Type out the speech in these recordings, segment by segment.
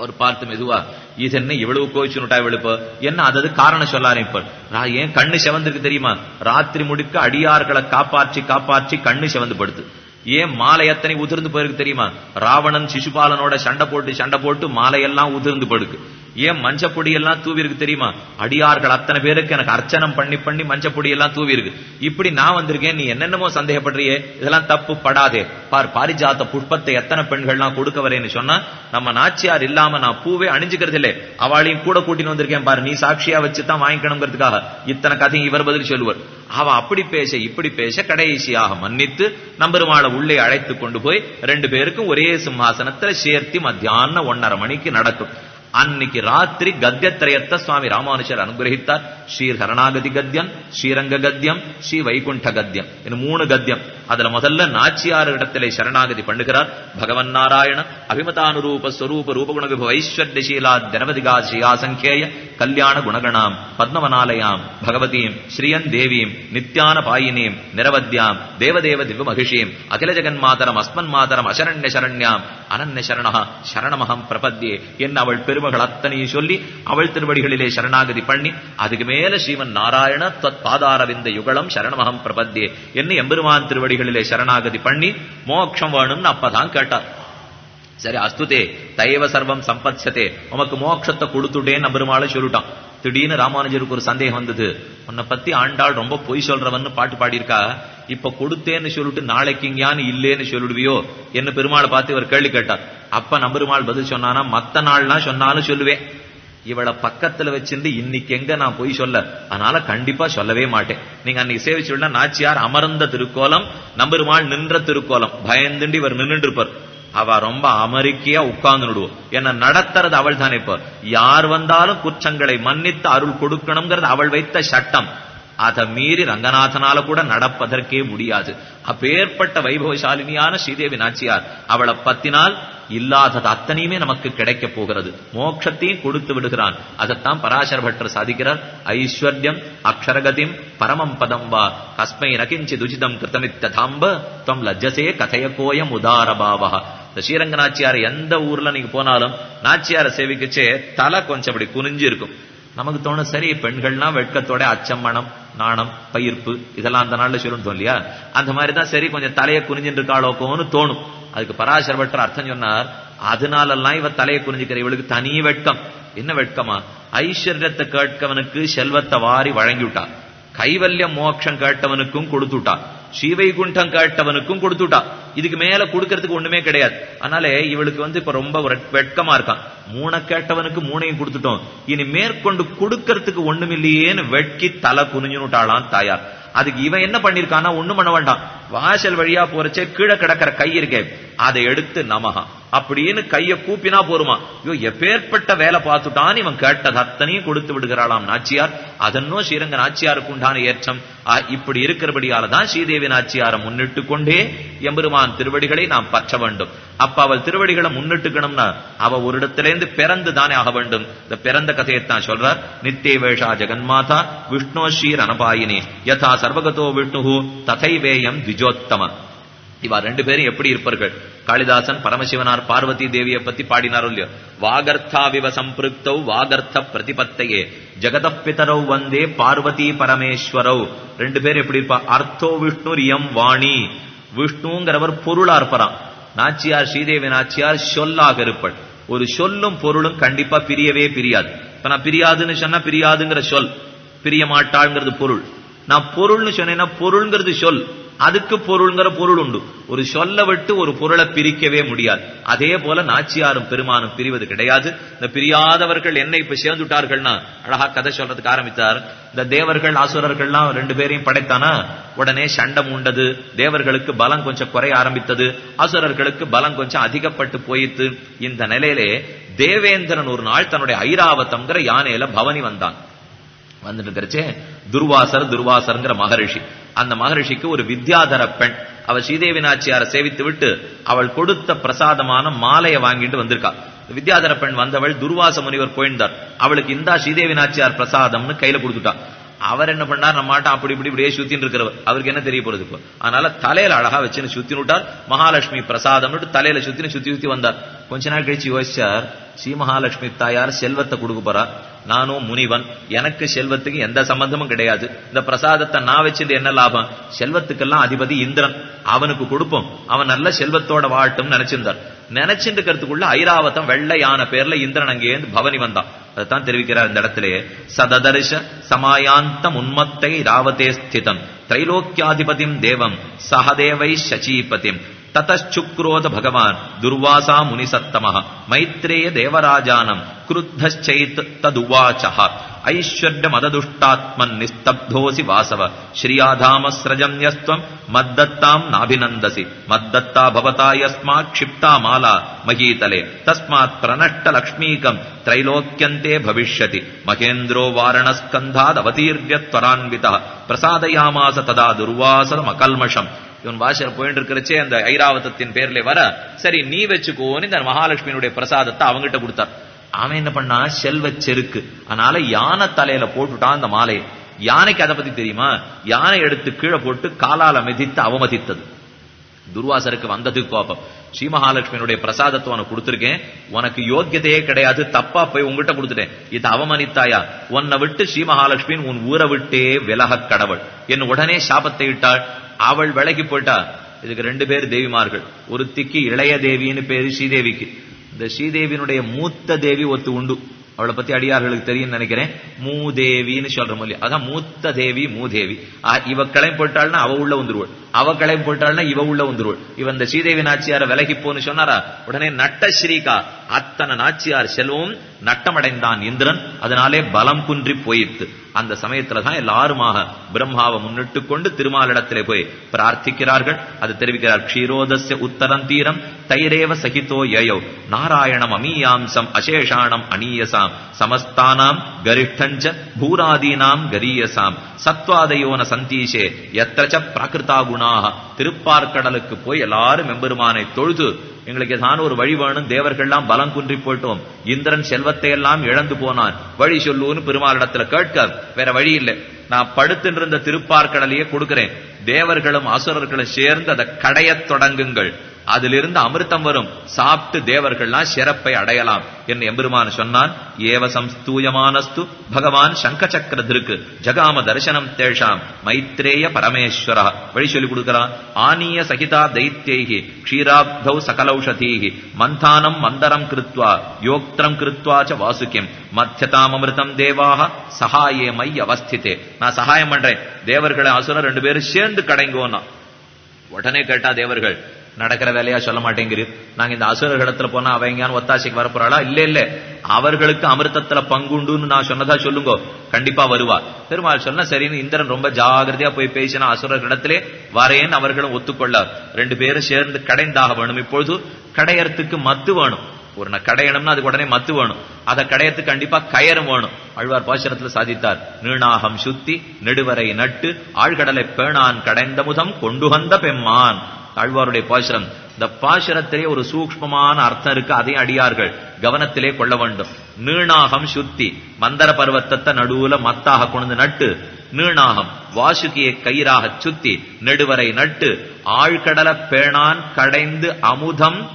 அவர் பார்த்து மெதுவா இது என்ன இவ்வளவு கோச்சுனுட்டா இவளுப்பு என்ன அதது காரணம் சொல்ல ஆரம்பிப்பார் ஏன் கண்ணு செவந்திருக்கு தெரியுமா? ராத்திரி முடுக்க அடியார்களை காப்பாற்றி காப்பாற்றி கண்ணு செவந்து படுத்து ஏன் மாலை எத்தனை உதிர்ந்து போயிருக்கு தெரியுமா? ராவணன் சிசுபாலனோட சண்டை போட்டு சண்டை போட்டு மாலையெல்லாம் உதிர்ந்து படுக்கு ஏன் மஞ்சப்பொடி எல்லாம் தூவி இருக்கு தெரியுமா? அடியார்கள் அத்தனை பேருக்கு எனக்கு அர்ச்சனம் பண்ணி பண்ணி மஞ்சப்பொடி எல்லாம் தூவி இருக்கு இப்படி நான் வந்திருக்கேன் நீ என்னென்னமோ சந்தேகப்படுறியே? இதெல்லாம் தப்பு படாதே. பார் பாரிஜாத்த புஷ்பத்தை எத்தனை பெண்கள்லாம் கொடுக்க வரேன்னு சொன்னா நம்ம நாச்சியார் இல்லாம நான் பூவே அணிஞ்சுக்கிறது இல்லை அவளையும் கூட கூட்டின்னு வந்திருக்கேன் பாரு. நீ சாட்சியா வச்சு தான் வாங்கிக்கணுங்கிறதுக்காக. இத்தனை கதையும் இவர் பதில் சொல்லுவார். அவ அப்படி பேச இப்படி பேச கடைசியாக மன்னித்து நம்பெருமாளை உள்ளே அழைத்து கொண்டு போய் ரெண்டு பேருக்கும் ஒரே சிம்மாசனத்துல சேர்த்தி மத்தியானம் ஒன்னரை மணிக்கு நடக்கும். அன்னைக்கு ராத்திரி கத்தியத்திரயத்தை சுவாமி ராமானுஜர் அனுகிரகித்தார். ஸ்ரீ ஹரணாகதி கத்தியம் ஸ்ரீரங்க கத்தியம் ஸ்ரீ வைகுண்ட கத்தியம் இது மூணு கத்தியம் அதுல முதல்ல நாச்சியார் இடத்திலே சரணாகதி பண்ணுகிறார். பகவன் நாராயண அபிமதானுரூப ஸ்வரூப ரூபகுண விபவ ஐஸ்வர்யசீலா ஜனவதிகா ஸ்ரீயாசங்கேய கல்யாண குணகணாம் பத்மவனாலயாம் பகவதீம் ஸ்ரீயன் தேவீம் நித்யான பாயினீம் நிரவத்யாம் தேவதேவ திவ்ய மகிஷீம் அகில ஜெகன் மாதரம் அஸ்மன் மாதரம் அசரண்ய சரண்யாம் அனன்ய சரணா சரணமகம் பிரபத்யே என் அவள் பெரு பெருமகள் அத்தனையும் சொல்லி அவள் திருவடிகளிலே சரணாகதி பண்ணி அதுக்கு மேல ஸ்ரீமன் நாராயண தத் பாதாரவிந்த யுகலம் சரணமகம் பிரபத்தியே என்ன எம்பெருமான் திருவடிகளிலே சரணாகதி பண்ணி மோட்சம் வேணும்னு அப்பதான் கேட்டார். சரி அஸ்துதே தயவ சர்வம் சம்பத்சதே உமக்கு மோட்சத்தை கொடுத்துட்டேன்னு பெருமாளை சொல்லிட்டான். திடீர்னு ராமானுஜருக்கு ஒரு சந்தேகம் வந்தது. உன்னை பத்தி ஆண்டாள் ரொம்ப பொய் சொல்றவன்னு பாட்டு பாடியிருக்கா? இப்ப கொடுத்தேன்னு சொல்லிட்டு நாளைக்கு இங்கயான்னு இல்லேன்னு சொல்லிடுவியோ என்ன பெருமாளை பார்த்து இவர் கேள்வி கேட்டார். அப்ப நம்பெருமாள் பதில் சொன்னானா? மத்த நாள்லாம் சொன்னாலும் சொல்லுவேன். இவளை பக்கத்துல வச்சிருந்து இன்னைக்கு எங்க நான் போய் சொல்ல? அதனால கண்டிப்பா சொல்லவே மாட்டேன். நீங்க அன்னைக்கு சேவிச்சுள்ள நாச்சியார் அமர்ந்த திருக்கோலம் நம்பெருமாள் நின்ற திருக்கோலம். பயந்துண்டு இவர் நின்னுட்டு இருப்பார் அவ ரொம்ப அமெரிக்கையா உட்கார்ந்துடுவோம் என்ன நடத்துறது அவள் தானே இப்ப? யார் வந்தாலும் குற்றங்களை மன்னித்து அருள் கொடுக்கணுங்கிறது அவள் வைத்த சட்டம். அதை மீறி ரங்கநாதனால கூட நடப்பதற்கே முடியாது. அப்பேற்பட்ட வைபவசாலினியான ஸ்ரீதேவி நாச்சியார் அவளை பத்தினால் இல்லாதது அத்தனையுமே நமக்கு கிடைக்க போகிறது. மோட்சத்தையும் கொடுத்து விடுகிறான். அதைத்தான் பராசர பட்டர் சாதிக்கிறார். ஐஸ்வர்யம் அக்ஷரகதிம் பரமம் பதம் வா. கஸ்மை நகிஞ்சி துஜிதம் கிருத்தமித்ததாம்ப தம் லஜ்ஜசே கதைய கோயம் உதாரபாவா இந்த ஸ்ரீரங்க நாச்சியார் எந்த ஊர்ல நீங்க போனாலும் நாச்சியாரை சேவிக்கச்சே தலை கொஞ்சம் அப்படி குனிஞ்சு இருக்கும் நமக்கு தோணும் சரி பெண்கள்னா வெட்கத்தோட அச்சம் மனம் நாணம் பயிர்ப்பு இதெல்லாம் அந்த நாள்ல சொல்லணும் இல்லையா அந்த மாதிரி தான் சரி கொஞ்சம் தலையை குனிஞ்சுட்டு இருக்காளோக்கோன்னு தோணும். அதுக்கு பராசர பட்டர் அர்த்தம் சொன்னார் அதனாலெல்லாம் இவ தலையை குறிஞ்சிக்கிற இவளுக்கு தனி வெட்கம். என்ன வெட்கமா? ஐஸ்வர்யத்தை கேட்கவனுக்கு செல்வத்தை வாரி வழங்கி விட்டா கைவல்ய மோட்சம் கேட்டவனுக்கும் கொடுத்துட்டா ஸ்ரீவைகுண்டம் கேட்டவனுக்கும் கொடுத்துட்டா. இதுக்கு மேல கொடுக்கறதுக்கு ஒண்ணுமே கிடையாது. அதனாலே இவளுக்கு வந்து இப்ப ரொம்ப ஒரு வெட்கமா இருக்கான் மூனை கேட்டவனுக்கு மூனையும் கொடுத்துட்டோம். இனி மேற்கொண்டு கொடுக்கறதுக்கு ஒண்ணுமில்லையேன்னு வெட்கி தலை குனிஞ்சுனுட்டாளாம் தாயார். அதுக்கு இவன் என்ன பண்ணிருக்கான்னா ஒண்ணும் பண்ண வேண்டாம். வாசல் வழியா போறச்சே கீழே கிடக்கிற கை இருக்கே. அதை எடுத்து நமகா அப்படின்னு கைய கூப்பினா போருமா? ஐயோ எப்பேற்பட்ட வேலை பார்த்துட்டான் இவன் கேட்டது அத்தனையும் கொடுத்து விடுகிறாளாம் நாச்சியார். அதன்னும் ஸ்ரீரங்க நாச்சியாருக்கு உண்டான ஏற்றம். இப்படி இருக்கிறபடியால தான் ஸ்ரீதேவி நாச்சியாரை முன்னிட்டு கொண்டே எம்பெருமான் திருவடிகளை நாம் பற்ற வேண்டும். அப்ப அவள் திருவடிகளை முன்னிட்டுக்கணும்னா அவ ஒரு இடத்திலேருந்து பிறந்து தானே ஆக வேண்டும். இந்த பிறந்த கதையைத்தான் சொல்றார். நித்திய வேஷா ஜெகன்மாதா விஷ்ணோ ஸ்ரீர் அனபாயினி யதா சர்வகதோ விஷ்ணு ததைவேயம் திஜோத்தம இவா ரெண்டு பேரும் எப்படி இருப்பார்கள்? காளிதாசன் பரமசிவனார் பார்வதி தேவியை பத்தி பாடினாரோ இல்லையோ? வாகர்த்தாவிவ சம்பிருக்தௌ வாகர்த்த பிரதிபத்தையே. ஜெகதப் வந்தே பார்வதி பரமேஸ்வரவு ரெண்டு பேரும் எப்படி இருப்பா? அர்த்தோ விஷ்ணு எம் வாணி. விஷ்ணுங்கிறவர் பொருளா இருப்பாராம் நாச்சியார் ஸ்ரீதேவி நாச்சியார் சொல்லாக இருப்பள். ஒரு சொல்லும் பொருளும் கண்டிப்பா பிரியவே பிரியாது. இப்ப நான் பிரியாதுன்னு சொன்னா பிரியாதுங்கிற சொல். பிரிய மாட்டாள்ங்கிறது பொருள். நான் பொருள்னு சொன்னேன்னா பொருள்ங்கிறது சொல். அதுக்கு பொருள்ங்கிற பொருள் உண்டு. ஒரு சொல்ல விட்டு ஒரு பொருளை பிரிக்கவே முடியாது. அதே போல நாச்சியாரும் பெருமானும் பிரிவது கிடையாது. இந்த பிரியாதவர்கள் என்ன இப்ப சேர்ந்துட்டார்கள்னா அழகா கதை சொல்றதுக்கு ஆரம்பித்தார். இந்த தேவர்கள் அசுரர்கள்லாம் ரெண்டு பேரையும் படைத்தானா? உடனே சண்டம் உண்டது தேவர்களுக்கு பலம் கொஞ்சம் குறைய ஆரம்பித்தது. அசுரர்களுக்கு பலம் கொஞ்சம் அதிகப்பட்டு போயிட்டு இந்த நிலையிலே தேவேந்திரன் ஒரு நாள் தன்னுடைய ஐராவதம்ங்கிற யானையில பவனி வந்தான். வந்துட்டு இருக்கிறச்சே துர்வாசர் துர்வாசர்ங்கிற மகரிஷி. அந்த மகரிஷிக்கு ஒரு வித்யாதர பெண். அவள் ஸ்ரீதேவி நாச்சியாரை சேவித்து விட்டு அவள் கொடுத்த பிரசாதமான மாலையை வாங்கிட்டு வந்திருக்கா. வித்யாதர பெண் வந்தவள் துர்வாச முனிவர் போயிருந்தார். அவளுக்கு இந்தா ஸ்ரீதேவி நாச்சியார் பிரசாதம்னு கையில கொடுத்துட்டா. அவர் என்ன பண்ணார்? நம்ம மாட்டோம் அப்படி இப்படி இப்படியே சுத்தின்னு இருக்கிறவர். அவருக்கு என்ன தெரிய போறது இப்போ? அதனால தலையில அழகா வச்சுன்னு சுத்தி விட்டார். மகாலட்சுமி பிரசாதம் தலையில சுத்தின்னு சுத்தி சுத்தி வந்தார். கொஞ்ச நாள் கழிச்சு யோசிச்சார் ஸ்ரீ மகாலட்சுமி தாயார் செல்வத்தை கொடுக்க போறா. நானும் முனிவன். எனக்கு செல்வத்துக்கு எந்த சம்பந்தமும் கிடையாது. இந்த பிரசாதத்தை நான் வச்சிருந்து என்ன லாபம்? செல்வத்துக்கெல்லாம் அதிபதி இந்திரன். அவனுக்கு கொடுப்போம். அவன் நல்ல செல்வத்தோட வாழட்டும் நினைச்சிருந்தார். நினைச்சிட்டு இருக்கிறதுக்குள்ள ஐராவதம் வெள்ளையான பேர்ல இந்திரன் அங்கேருந்து பவனி வந்தான். அதுதான் தெரிவிக்கிறார் இந்த இடத்திலே. சததர்ஷ சமாயாந்தம் உன்மத்தை ராவதே ஸ்திதம். திரைலோக்கியாதிபதிம் தேவம் சஹதேவை சச்சீபதிம். ததச்சுக்ரோத பகவான் துர்வாசா முனிசத்தம மைத்ரேய தேவராஜானம் குருத்தச்சைத் ததுவாச்சா ఐశ్వర్యమదదుష్టాత్మన్ నిస్తబ్ధోసి వాసవ శ్రియాధామస్రజన్యస్త్వం మద్దత్తాం నాభినందసి మద్దత్తా భవతా క్షిప్తా మాలా మహీతలే తస్మాత్ ప్రనష్ట లక్ష్మీకం త్రైలోక్యంతే భవిష్యతి మహేంద్రో వారణస్కంధాదవతీర్య త్వరాన్విత பிரசாதயாமாச ததா துர்வாசனம் ఇవన్ இவன் வாசல் போயிட்டு இருக்கிறச்சே அந்த ஐராவதத்தின் பேர்ல வர சரி நீ வச்சுக்கோன்னு இந்த மகாலட்சுமியினுடைய பிரசாதத்தை அவங்ககிட்ட கொடுத்தார் அவன் என்ன பண்ணான் செல்வ செருக்கு. அதனால யானை தலையில போட்டுட்டான் அந்த மாலையை யானைக்கு அதை பத்தி தெரியுமா? யானை எடுத்து கீழே போட்டு காலால மிதித்து அவமதித்தது. துர்வாசருக்கு வந்தது கோபம். ஸ்ரீ மகாலட்சுமியினுடைய பிரசாதத்தை உனக்கு கொடுத்துருக்கேன். உனக்கு யோக்கியதையே கிடையாது. தப்பா போய் உங்ககிட்ட கொடுத்துட்டேன். இது அவமனித்தாயா உன்னை விட்டு ஸ்ரீ மகாலட்சுமியின் உன் ஊரை விட்டே விலக கடவுள். என் உடனே சாபத்தை இட்டாள். அவள் விலகி போயிட்டா. இதுக்கு ரெண்டு பேர் தேவிமார்கள். ஒருத்திக்கு இளைய தேவின்னு பேரு ஸ்ரீதேவிக்கு. இந்த ஸ்ரீதேவியினுடைய மூத்த தேவி ஒத்து உண்டு. அவளை பத்தி அடியார்களுக்கு தெரியும் நினைக்கிறேன். மூதேவின்னு சொல்ற மொழி. அதான் மூத்த தேவி மூதேவி இவ கிளம்பி போயிட்டாள்னா அவ உள்ள வந்துருவாள். அவ கிளம்பி போயிட்டாள்னா இவ உள்ள வந்துருவள் இவன் இந்த ஸ்ரீதேவி நாச்சியார விலகி போன்னு சொன்னாரா? உடனே நட்ட ஸ்ரீகா அத்தனை நாச்சியார் செல்வம் நட்டமடைந்தான் இந்திரன். அதனாலே பலம் குன்றி போயிட்டு அந்த சமயத்துலதான் எல்லாருமாக பிரம்மாவை முன்னிட்டு கொண்டு திருமாலிடத்திலே போய் பிரார்த்திக்கிறார்கள். அது தெரிவிக்கிறார் க்ஷீரோதஸ்ய உத்தரம் தீரம் தைரேவ சகிதோ யயோ. நாராயணம் அமீயாம்சம் அசேஷாணம் அனீயசாம் சமஸ்தானாம் கரிஷ்டஞ்ச பூராதீனாம் கரீயசாம். சத்வாதயோன சந்தீஷே எத்திரச்ச பிராகிருதா குணாக திருப்பார்கடலுக்கு போய் எல்லாரும் எம்பெருமானை தொழுது எங்களுக்கு ஏதான ஒரு வழி வேணும் தேவர்கள்லாம் பலம் குன்றி போயிட்டோம் இந்திரன் செல்வத்தை எல்லாம் இழந்து போனான் வழி சொல்லுன்னு பெருமாளிடத்துல கேட்க வேற வழி இல்லை. நான் படுத்துட்டு இருந்த திருப்பார்கடலையே கொடுக்கிறேன். தேவர்களும் அசுரர்களும் சேர்ந்து அதை கடைய தொடங்குங்கள். அதிலிருந்து அமிர்தம் வரும். சாப்பிட்டு தேவர்கள்லாம் சிறப்பை அடையலாம் என்று எம்பெருமான் சொன்னான். ஏவசம் ஸ்தூயமானஸ்து பகவான் சங்க சக்கரத்திற்கு ஜகாம தரிசனம் தேஷாம். மைத்ரேய பரமேஸ்வரா. வழி சொல்லி கொடுக்கிறான் ஆனிய சகிதா தைத்தியைகி க்ஷீராப்தௌ சகலௌஷதீகி. மந்தானம் மந்தரம் கிருத்வா. யோக்திரம் கிருத்வா ச வாசுக்கியம் மத்தியதாமிருதம் தேவாக சகாயே மை அவஸ்தித்தே நான் சகாயம் பண்றேன். தேவர்களை அசுரன் ரெண்டு பேரும் சேர்ந்து கடைங்கோன்னா உடனே கேட்டா தேவர்கள் நடக்கிற வேலையா சொல்ல மாட்டேங்கிறீர். நாங்க இந்த அசுரர்களிடத்துல போனா அவங்க ஒத்தாசைக்கு வரப்போறாளா இல்ல இல்ல. அவர்களுக்கு அமிர்தத்துல பங்குண்டுன்னு நான் சொன்னதா சொல்லுங்க. கண்டிப்பா வருவா. பெருமாள் சொன்ன சரின்னு இந்திரன் ரொம்ப ஜாகிரதையா போய் பேசினா அசுரர்களிடத்திலே வரேன் அவர்களும் ஒத்துக்கொள்ளார். ரெண்டு பேரும் சேர்ந்து கடைந்தாக வேணும். இப்பொழுது கடையறதுக்கு மத்து வேணும். ஒரு கடையணும்னா அதுக்கு உடனே மத்து வேணும். அதை கடையத்துக்கு கண்டிப்பா கயரும் வேணும். அழ்வார் பாசுரத்துல சாதித்தார். நீணாகம் சுத்தி நெடுவரை நட்டு ஆழ்கடலை பேணான் கடைந்த முதம் கொண்டு வந்த பெம்மான். ஆழ்வாருடைய பாசுரம். இந்த பாசுரத்திலே ஒரு சூக்மமான அர்த்தம் இருக்கு. அதை அடியார்கள் கவனத்திலே கொள்ள வேண்டும். நீணாகம் சுத்தி மந்தர பர்வத்தத்தை நடுவுல மத்தாக கொண்டு நட்டு நீணாகம் வாசுகியை கயிறாக சுத்தி நெடுவரை நட்டு ஆழ்கடல பேணான் கடைந்து அமுதம்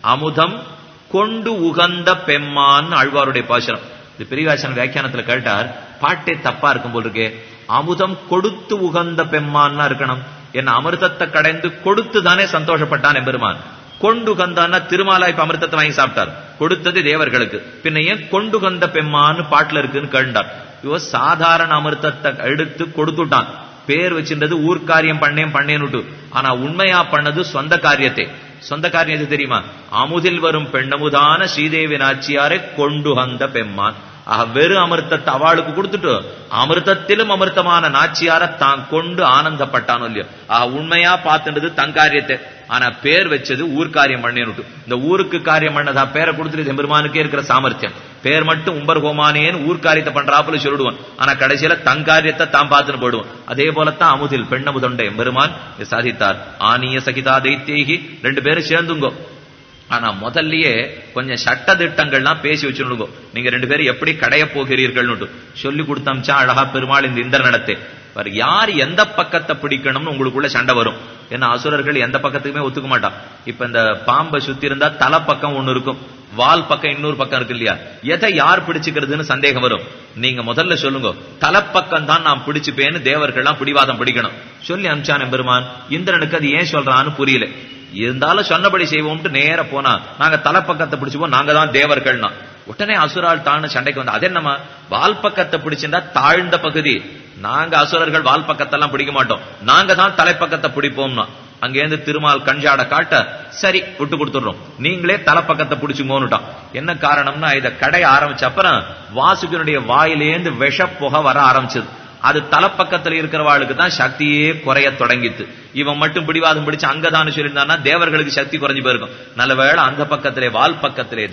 அமுதம் கொண்டு உகந்த பெம்மான் ஆழ்வாருடைய பாசுரம். இது பெரியவாசன் வியாக்கியானத்துல கேட்டார் பாட்டே தப்பா இருக்கும் போல் இருக்கே. அமுதம் கொடுத்து உகந்த பெம்மான்னா இருக்கணும். என்ன அமிர்தத்தை கடைந்து கொடுத்து தானே சந்தோஷப்பட்டான் எம்பெருமான் கொண்டு கந்தான்னா திருமாலா இப்ப அமிர்தத்தை வாங்கி சாப்பிட்டார். கொடுத்தது தேவர்களுக்கு. பின்ன ஏன் கொண்டு கந்த பெம்மான்னு பாட்டுல இருக்குன்னு கேண்டார் இவ சாதாரண அமிர்தத்தை எடுத்து கொடுத்துட்டான். பேர் வச்சிருந்தது ஊர்க்காரியம் பண்ணேன் பண்ணேன்னுட்டு. ஆனா உண்மையா பண்ணது சொந்த காரியத்தை. சொந்த காரியம் எது தெரியுமா? அமுதில் வரும் பெண்ணமுதான ஸ்ரீதேவி நாச்சியாரை கொண்டு வந்த பெம்மான். வெறும் அமிர்தத்தை அவளுக்கு கொடுத்துட்டு அமிர்தத்திலும் அமிர்தமான நாச்சியார தான் கொண்டு ஆனந்தப்பட்டானோ இல்லையோ. ஆஹ் உண்மையா பார்த்துட்டது தங்காரியத்தை ஆனா பேர் வச்சது ஊர்க்காரியம் பண்ணேன்னுட்டு. இந்த ஊருக்கு காரியம் பண்ணதா பேரை கொடுத்துட்டு எம்பெருமானுக்கே இருக்கிற சாமர்த்தியம். பேர் மட்டும் உம்பர் ஹோமானேன்னு ஊர்க்காரியத்தை பண்றாப்புல சொல்லிடுவான். ஆனா கடைசியில தங்காரியத்தை தான் பார்த்துன்னு போயிடுவான். அதே போலத்தான் அமுதில் பெண்ணமுதொண்ட எம்பெருமான் சாதித்தார் ஆனிய சகிதா தைத்தியகி ரெண்டு பேரும் சேர்ந்துங்கோ. ஆனா முதல்லயே கொஞ்சம் சட்ட திட்டங்கள்லாம் பேசி வச்சுடுங்க நீங்க ரெண்டு பேரும் எப்படி கடைய போகிறீர்கள்னு சொல்லி கொடுத்தமிச்சா அழகா பெருமாள் இந்த இந்திர நடத்தை. யார் எந்த பக்கத்தை பிடிக்கணும்னு உங்களுக்குள்ள சண்டை வரும். ஏன்னா அசுரர்கள் எந்த பக்கத்துக்குமே ஒத்துக்க மாட்டான். இப்ப இந்த பாம்பை சுத்தி இருந்தா தலை பக்கம் ஒண்ணு இருக்கும். வால் பக்கம் இன்னொரு பக்கம் இருக்கு இல்லையா? எதை யார் பிடிச்சுக்கிறதுன்னு சந்தேகம் வரும். நீங்க முதல்ல சொல்லுங்க. தலைப்பக்கம் தான் நான் பிடிச்சுப்பேன்னு தேவர்கள்லாம் பிடிவாதம் பிடிக்கணும். சொல்லி அனுப்பிச்சான் பெருமான். இந்திரனுக்கு அது ஏன் சொல்றான்னு புரியல. இருந்தாலும் சொன்னபடி செய்வோம்ட்டு நேர போனா நாங்க தலைப்பக்கத்தை பிடிச்சுப்போம் நாங்க தான் தேவர்கள்னா. உடனே அசுரால் தான்னு சண்டைக்கு வந்து அது என்னமா வால் பக்கத்தை பிடிச்சிருந்தா தாழ்ந்த பகுதி. நாங்க அசுரர்கள் வால் பக்கத்தெல்லாம் பிடிக்க மாட்டோம். நாங்க தான் தலைப்பக்கத்தை பிடிப்போம்னா. அங்கேருந்து திருமால் கஞ்சாட காட்ட சரி விட்டு கொடுத்துடுறோம். நீங்களே தலைப்பக்கத்தை பிடிச்சுங்கோன்னுட்டான் என்ன காரணம்னா இதை கடை ஆரம்பிச்ச அப்புறம் வாசுகனுடைய வாயிலேந்து விஷ புக வர ஆரம்பிச்சது. அது தலைப்பக்கத்துல இருக்கிறவாளுக்கு தான் சக்தியே குறைய தொடங்கித்து. இவன் மட்டும் பிடிவாதம் பிடிச்சு அங்கதான்னு சொல்லியிருந்தான்னா தேவர்களுக்கு சக்தி குறைஞ்சு போயிருக்கும். நல்ல வேளை அந்த பக்கத்திலே வால் பக்கத்திலே